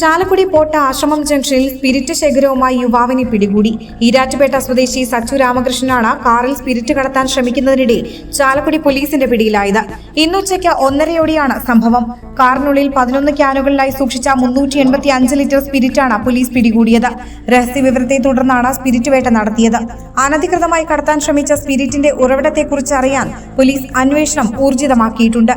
ചാലക്കുടി പോട്ട ആശ്രമം ജംഗ്ഷനിൽ സ്പിരിറ്റ് ശേഖരവുമായി യുവാവിനെ പിടികൂടി. ഈരാറ്റുപേട്ട സ്വദേശി സച്ചു രാമകൃഷ്ണനാണ് കാറിൽ സ്പിരിറ്റ് കടത്താൻ ശ്രമിക്കുന്നതിനിടെ ചാലക്കുടി പോലീസിന്റെ പിടിയിലായത്. ഇന്നുച്ചയ്ക്ക് ഒന്നരയോടെയാണ് സംഭവം. കാറിനുള്ളിൽ പതിനൊന്ന് ക്യാനുകളിലായി സൂക്ഷിച്ച മുന്നൂറ്റി എൺപത്തി അഞ്ച് ലിറ്റർ സ്പിരിറ്റാണ് പോലീസ് പിടികൂടിയത്. രഹസ്യവിവരത്തെ തുടർന്നാണ് സ്പിരിറ്റ് വേട്ട നടത്തിയത്. അനധികൃതമായി കടത്താൻ ശ്രമിച്ച സ്പിരിറ്റിന്റെ ഉറവിടത്തെക്കുറിച്ച് അറിയാൻ പോലീസ് അന്വേഷണം ഊർജിതമാക്കിയിട്ടുണ്ട്.